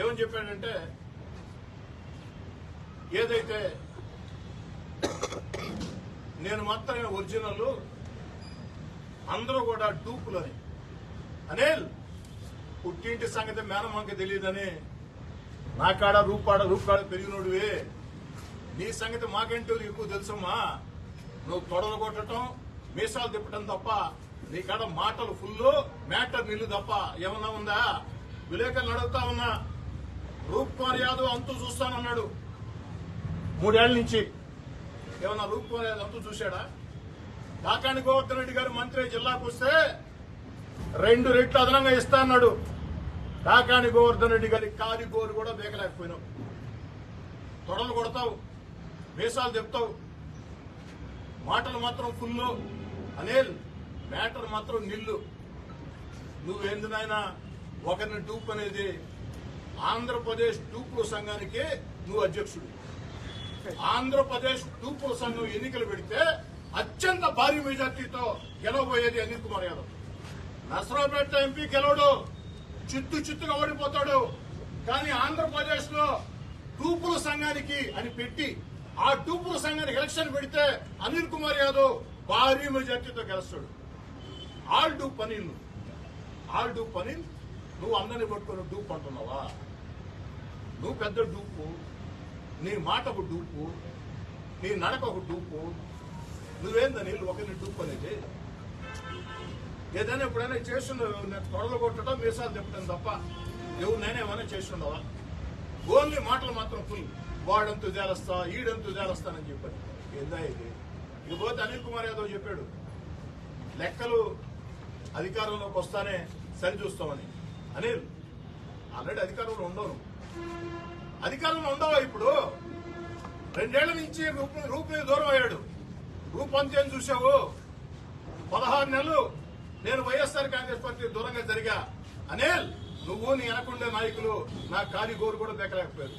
ఏమని చెప్పాడంటే ఏదైతే నేను మాత్రమే ఒరిజినల్ అందరూ కూడా డూపులని. అనిల్ పుట్టింటి సంగతి మేనమ్మకి తెలియదని నాకాడ రూపాడ రూపాడ పెరిగినోడివే. నీ సంగతి మాకంటూ ఎక్కువ తెలుసమ్మా. నువ్వు తొడలు కొట్టడం మీసాలు తిప్పటం తప్ప నీ కాడ మాటలు ఫుల్ మ్యాటర్ నిల్లు తప్ప ఏమన్నా ఉందా? విలేకరులు అడుగుతా ఉన్నా. రూప్ కుమార్ యాదవ్ అంతు చూస్తానన్నాడు. మూడేళ్ళ నుంచి. ఏమన్నా రూప్ కుమార్ యాదవ్ అంతు చూశాడా? కాకాని గోవర్ధన్ రెడ్డి గారు మంత్రి జిల్లాకు వస్తే రెండు రెట్లు అదనంగా ఇస్తా అన్నాడు కాకాని గోవర్ధన్ రెడ్డి గారి కాలి గోరు కూడా బేకలేకపోయినావు తొడలు కొడతావు వేషాలు చెప్తావు మాటలు మాత్రం ఫుల్ అనిల్ మ్యాటర్ మాత్రం నిల్లు. నువ్వేంది నాయనా? ఒకరిని డూప్ అనేది ఆంధ్రప్రదేశ్ టూపుల సంఘానికి నువ్వు అధ్యక్షుడు. ఆంధ్రప్రదేశ్ టూపుల సంఘం ఎన్నికలు పెడితే అత్యంత భారీ మెజార్టీతో గెలవబోయేది అనిల్ కుమార్ యాదవ్. నసరాపేట ఎంపీ గెలవడు చిత్తు చిత్తుగా ఓడిపోతాడు. కానీ ఆంధ్రప్రదేశ్లో టూపుల సంఘానికి అని పెట్టి ఆ టూపుల సంఘానికి ఎలక్షన్ పెడితే అనిల్ కుమార్ యాదవ్ భారీ మెజార్టీతో గెలుస్తాడు. ఆల్ డూ పని ఆల్ డూ పని నువ్వు అందరిని పట్టుకొని డూప్ అంటున్నావా? నువ్వు పెద్ద డూపు నీ మాట ఒక డూపు నీ నడక ఒక డూపు నువ్వేందని ఒకరిని డూప్ అనేది? ఏదైనా ఎప్పుడైనా చేస్తుండవు తొడలు కొట్టడం మీసాలు తిప్పడం తప్ప ఎవరు నేనేమైనా చేస్తుండవా? ఓన్లీ మాటలు మాత్రం ఫుల్. వాడంతు తేలస్తా ఈడంతు తేలస్తానని చెప్పాడు. ఏందా ఇది? ఇకపోతే పోతే అనిల్ కుమార్ యాదవ్ చెప్పాడు లెక్కలు అధికారంలోకి వస్తానే సరిచూస్తామని అనిల్ ఆల్రెడీ అధికారంలో ఉండవు నువ్వు. అధికారంలో ఉండవా ఇప్పుడు? రెండేళ్ళ నుంచి రూపు రూపు దూరం అయ్యాడు. రూపంతేం చూసావు పదహారు నెలలు నేను వైఎస్ఆర్ కాంగ్రెస్ పార్టీ దూరంగా జరిగా. అనిల్ నువ్వు నీ వెనకుండే నాయకులు నా కాలి గోరు కూడా బెక్కలేకపోయారు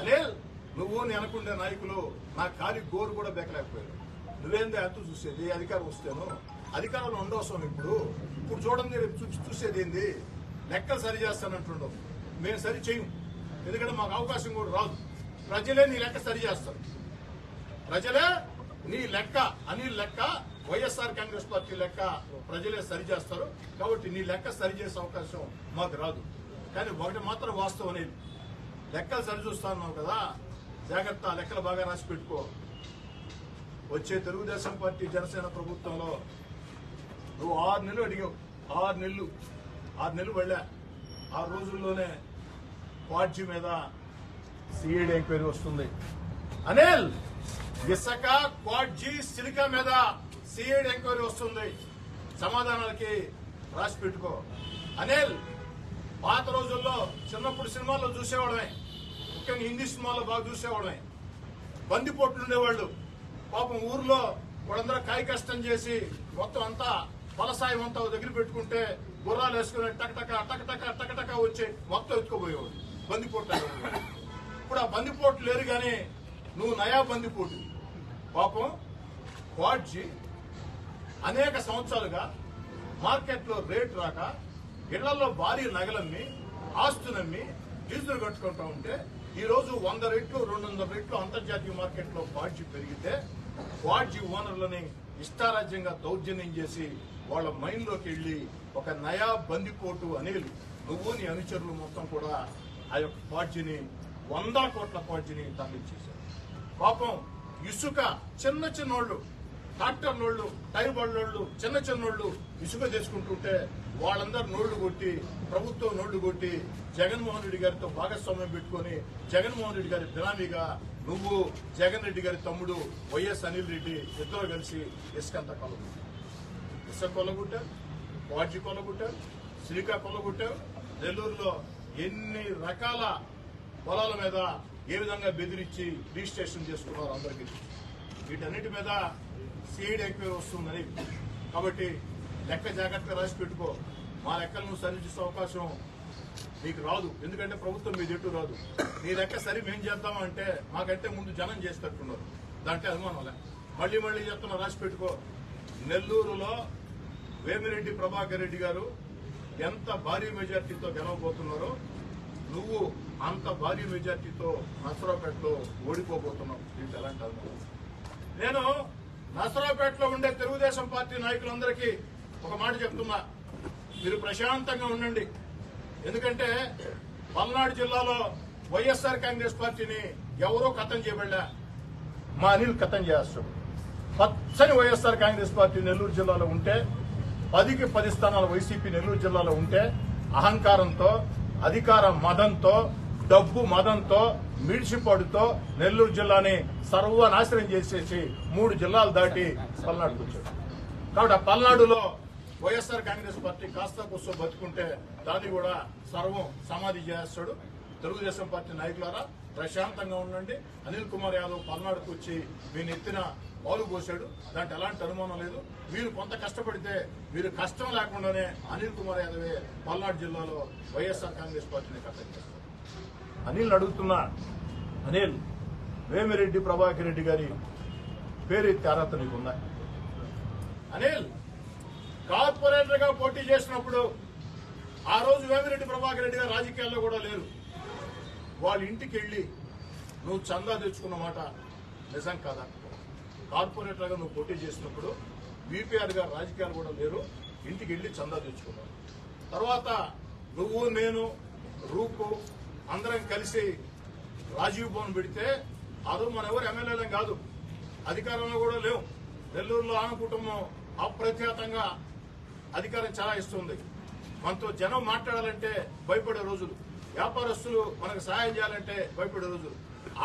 అనిల్ నువ్వు నీ వెనకుండే నాయకులు నా కాలి గోరు కూడా బెక్కలేకపోయారు నువ్వేంది అంతూ చూసేది? అధికారం వస్తేను? అధికారంలో ఉండవసం ఇప్పుడు. ఇప్పుడు చూడండి రేపు చూ- చూసేది ఏంది? లెక్కలు సరి చేస్తానంటుండవు మేము సరి చేయము ఎందుకంటే మాకు అవకాశం కూడా రాదు. ప్రజలే నీ లెక్క సరి చేస్తారు. ప్రజలే నీ లెక్క అని లెక్క వైఎస్ఆర్ కాంగ్రెస్ పార్టీ లెక్క ప్రజలే సరి చేస్తారు. కాబట్టి నీ లెక్క సరి చేసే అవకాశం మాకు రాదు. కానీ ఒకటి మాత్రం వాస్తవం అనేది. లెక్కలు సరి చూస్తున్నావు కదా జాగ్రత్త లెక్కలు బాగా రాసి పెట్టుకో. వచ్చే తెలుగుదేశం పార్టీ జనసేన ప్రభుత్వంలో నువ్వు ఆరు నెలలు అడిగావు. ఆరు నెలలు. ఆరు నెలలు వెళ్ళా. ఆరు రోజుల్లోనే పార్టీ మీద సిఐడి ఎంక్వైరీ వస్తుంది. అనిల్ ఇసక క్వాడ్జీ సిలికా మీద సిఐడి ఎంక్వైరీ వస్తుంది. సమాధానాలకి రాసి పెట్టుకో. అనిల్ పాత రోజుల్లో చిన్నప్పుడు సినిమాల్లో చూసేవాడమే. ముఖ్యంగా హిందీ సినిమాల్లో బాగా చూసేవాడమే. బందిపోట్లు ఉండేవాళ్ళు. పాపం ఊర్లో వాళ్ళందరూ కాయ కష్టం చేసి మొత్తం అంతా పలసాయం అంతా దగ్గర పెట్టుకుంటే గుర్రాలు వేసుకుని టకటక టకటక టకటక వచ్చి మొత్తం ఎత్తుకుపోయేవాడు బందిపోటు ఇప్పుడు ఆ బందిపోట్లు లేరు కానీ నువ్వు నయా బందిపోటు. పాపం క్వాడ్జీ అనేక సంవత్సరాలుగా మార్కెట్లో రేట్ రాక ఇళ్ళలో భారీ నగలమ్మి ఆస్తులమ్మి డీజిల్ కట్టుకుంటా ఉంటే ఈ రోజు వంద రెట్లు రెండు వందల రెట్లు అంతర్జాతీయ మార్కెట్లో క్వాడ్జీ పెరిగితే క్వాడ్జీ ఓనర్లని ఇష్టారాజ్యంగా దౌర్జన్యం చేసి వాళ్ళ మైండ్లోకి వెళ్ళి ఒక నయా బందిపోటు అనేది నువ్వు నీ అనుచరులు మొత్తం కూడా ఆ యొక్క పాడ్జీని వందల కోట్ల పాడ్జీని తరలించేశారు. పాపం ఇసుక చిన్న చిన్నోళ్ళు ట్రాక్టర్ నోళ్ళు టైర్ బళ్ళోళ్ళు చిన్న చిన్నోళ్ళు ఇసుక తెచ్చుకుంటుంటే వాళ్ళందరూ నోళ్ళు కొట్టి ప్రభుత్వం నోళ్ళు కొట్టి జగన్మోహన్ రెడ్డి గారితో భాగస్వామ్యం పెట్టుకొని జగన్మోహన్ రెడ్డి గారి బినామీగా నువ్వు జగన్ రెడ్డి గారి తమ్ముడు వైఎస్ అనిల్ రెడ్డి ఇద్దరు కలిసి ఇసుకంతా కొలగొట్టారు ఇసుక కొలగొట్టారు వాడ్జి కొలగొట్టారు శ్రీకా కొలగొట్టారు నెల్లూరులో ఎన్ని రకాల పొలాల మీద ఏ విధంగా బెదిరించి రిజిస్ట్రేషన్ చేసుకున్నారు అందరికీ వీటన్నిటి మీద సీడ్ ఎంక్వైరీ వస్తుందని. కాబట్టి లెక్క జాగ్రత్తగా రాసి పెట్టుకో. మా లెక్కలను సరిచేసే అవకాశం నీకు రాదు. ఎందుకంటే ప్రభుత్వం మీ జట్టు రాదు. నీ లెక్క సరి మేం చేద్దామంటే మాకంటే ముందు జనం చేసేటట్టున్నారు దాంట్లో అనుమానంలే మళ్ళీ మళ్ళీ చెప్తున్నా రాసి పెట్టుకో. నెల్లూరులో వేమిరెడ్డి ప్రభాకర్ రెడ్డి గారు ఎంత భారీ మెజార్టీతో గెలవబోతున్నారో నువ్వు అంత భారీ మెజార్టీతో నసరావుపేటలో ఓడిపోబోతున్నావు. దీనికి ఎలాంటి అనుభవం నేను నసరావుపేటలో ఉండే తెలుగుదేశం పార్టీ నాయకులందరికీ ఒక మాట చెప్తున్నా. మీరు ప్రశాంతంగా ఉండండి. ఎందుకంటే పల్నాడు జిల్లాలో వైఎస్ఆర్ కాంగ్రెస్ పార్టీని ఎవరో కథం చేయబడ్డా మా అనిల్ కథం చేస్తాడు. పచ్చని వైఎస్ఆర్ కాంగ్రెస్ పార్టీ నెల్లూరు జిల్లాలో ఉంటే పదికి పది స్థానాల వైసీపీ నెల్లూరు జిల్లాలో ఉంటే అహంకారంతో అధికార మదంతో డబ్బు మదంతో మిడిసిపడుతో నెల్లూరు జిల్లాని సర్వనాశనం చేసేసి మూడు జిల్లాలు దాటి పల్నాడుకు వచ్చాడు కాబట్టి ఆ పల్నాడులో వైఎస్ఆర్ కాంగ్రెస్ పార్టీ కాస్త కూర్చో బతుకుంటే దాన్ని కూడా సర్వం సమాధి చేస్తాడు. తెలుగుదేశం పార్టీ నాయకులారా ప్రశాంతంగా ఉండండి. అనిల్ కుమార్ యాదవ్ పల్నాడుకు వచ్చి మీ నెత్తిన పాలు పోసాడు దాంట్లో ఎలాంటి అనుమానం లేదు. మీరు కొంత కష్టపడితే మీరు కష్టం లేకుండానే అనిల్ కుమార్ యాదవే పల్నాడు జిల్లాలో వైఎస్ఆర్ కాంగ్రెస్ పార్టీని కట్టడి అనిల్ అడుగుతున్నా అనిల్ వేమిరెడ్డి ప్రభాకర్ రెడ్డి గారి పేరు అర్హత నీకుందా? అనిల్ కార్పొరేటర్గా పోటీ చేసినప్పుడు ఆ రోజు వేమిరెడ్డి ప్రభాకర్ రెడ్డి గారు రాజకీయాల్లో కూడా లేరు. వాళ్ళ ఇంటికి వెళ్ళి నువ్వు చందా తెచ్చుకున్న మాట నిజం కాదా? కార్పొరేటర్గా నువ్వు పోటీ చేసినప్పుడు బీపీఆర్ గారు రాజకీయాలు కూడా లేరు. ఇంటికి వెళ్ళి చందా తెచ్చుకున్నావు. తర్వాత నువ్వు నేను రూపు అందరం కలిసి రాజీవ్ భవన్ పెడితే అది మన ఎవరు ఎమ్మెల్యేలం కాదు. అధికారంలో కూడా లేవు. నెల్లూరులో ఆమె కుటుంబం అప్రఖ్యాతంగా అధికారం చలాయిస్తుంది మనతో జనం మాట్లాడాలంటే భయపడే రోజులు. వ్యాపారస్తులు మనకు సహాయం చేయాలంటే భయపడే రోజులు.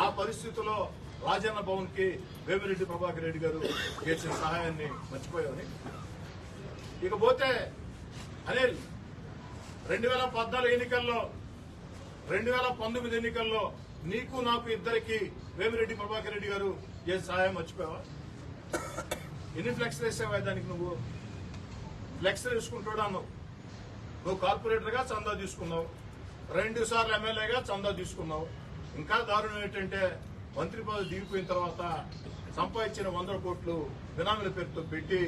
ఆ పరిస్థితిలో రాజన్న భవన్కి వేమిరెడ్డి ప్రభాకర్ రెడ్డి గారు చేసిన సహాయాన్ని మర్చిపోయామని ఇకపోతే అనిల్ రెండు వేల పద్నాలుగు ఎన్నికల్లో రెండు వేల పంతొమ్మిది ఎన్నికల్లో నీకు నాకు ఇద్దరికి వేమిరెడ్డి ప్రభాకర్ రెడ్డి గారు ఏ సహాయం మర్చిపోయావా? ఎన్ని ఫ్లెక్స్ వేసావా దానికి నువ్వు? ఫ్లెక్స్ తీసుకుంటాడు అన్నావు. నువ్వు కార్పొరేటర్గా చందా తీసుకున్నావు. రెండు సార్లు ఎమ్మెల్యేగా చందా తీసుకున్నావు. ఇంకా దారుణం ఏంటంటే మంత్రి పదవి దిగిపోయిన తర్వాత సంపాదించిన వందల కోట్లు బినామీల పేరుతో పెట్టి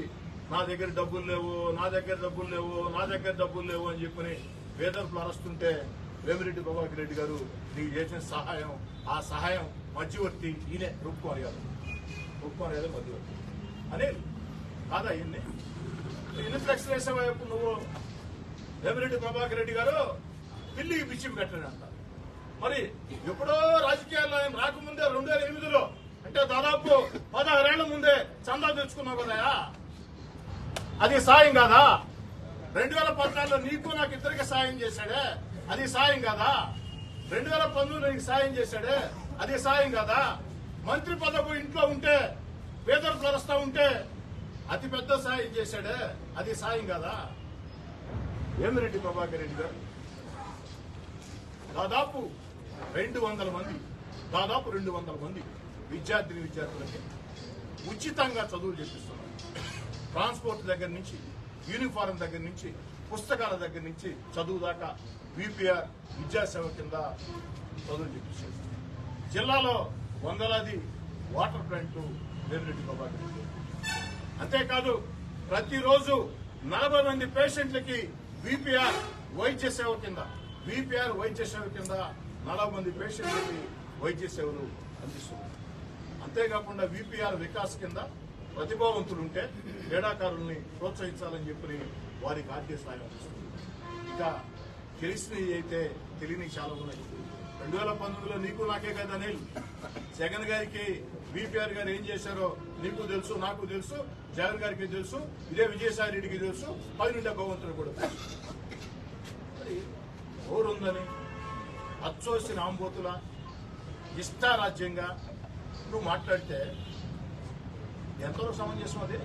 నా దగ్గర డబ్బులు లేవు నా దగ్గర డబ్బులు లేవు నా దగ్గర డబ్బులు లేవు అని చెప్పని వేదర్పులు అరస్తుంటే వేమిరెడ్డి ప్రభాకర్ రెడ్డి గారు నీకు చేసిన సహాయం ఆ సహాయం మధ్యవర్తి ఈయనే రూపుకోవాలి గారు. రూపుకోవాలి గారు మధ్యవర్తి. అనే కాదా ఈయన్ని? ఎన్ని ఫ్లెక్స్ వేసావా నువ్వు వేమిరెడ్డి ప్రభాకర్ రెడ్డి గారు పిల్లి పిచ్చి పెట్టలేదంట మరి ఎప్పుడో రాజకీయాల్లో ఆయన రాకముందే రెండు వేల ఎనిమిదిలో అంటే దాదాపు పదహారేళ్ళ ముందే చందా తెచ్చుకున్నావు కదా. అది సాయం కాదా? రెండు వేల పద్నాలుగులో నీకు నాకు ఇద్దరికి సాయం చేశాడే అది సాయం కాదా? రెండు వేల పంతొమ్మిది నీకు సాయం చేశాడే అది సాయం కాదా? మంత్రి పదవి ఇంట్లో ఉంటే పేదలు కలుస్తా ఉంటే అతి పెద్ద సాయం చేశాడే అది సాయం కాదా? వేమిరెడ్డి ప్రభాకర్ రెడ్డి గారు? దాదాపు రెండు వందల మంది దాదాపు రెండు వందల మంది విద్యార్థిని విద్యార్థులకి ఉచితంగా చదువులు చెప్పిస్తున్నారు ట్రాన్స్పోర్ట్ దగ్గర నుంచి యూనిఫారం దగ్గర నుంచి పుస్తకాల దగ్గర నుంచి చదువు దాకా విపిఆర్ విద్యాసేవ కింద చదువులు చెప్పిస్తారు జిల్లాలో వందలాది వాటర్ ప్లాంట్లు వేమిరెడ్డి రెడ్డి అంతేకాదు ప్రతిరోజు నలభై మంది పేషెంట్లకి విపిఆర్ వైద్య సేవ కింద విపిఆర్ వైద్య సేవ కింద చాలా మంది పేషెంట్లకి వైద్య సేవలు అందిస్తున్నారు. అంతేకాకుండా విపిఆర్ వికాస్ కింద ప్రతిభావంతులుంటే క్రీడాకారుల్ని ప్రోత్సహించాలని చెప్పి వారికి ఆర్థిక సాయం అందిస్తుంది ఇక తెలిసినవి అయితే తెలియని చాలా ఉన్నాయి రెండు వేల పంతొమ్మిదిలో నీకు నాకే కదా అనిల్? జగన్ గారికి బీపీఆర్ గారు ఏం చేశారో నీకు తెలుసు నాకు తెలుసు జగన్ గారికి తెలుసు ఇదే విజయసాయి రెడ్డికి తెలుసు పైనుండే భగవంతుడు కూడా తెలుసు. మరి ఎవరుందని అచ్చోసి రాంబోతుల ఇష్టారాజ్యంగా నువ్వు మాట్లాడితే ఎంతవరకు సమంజసం అది?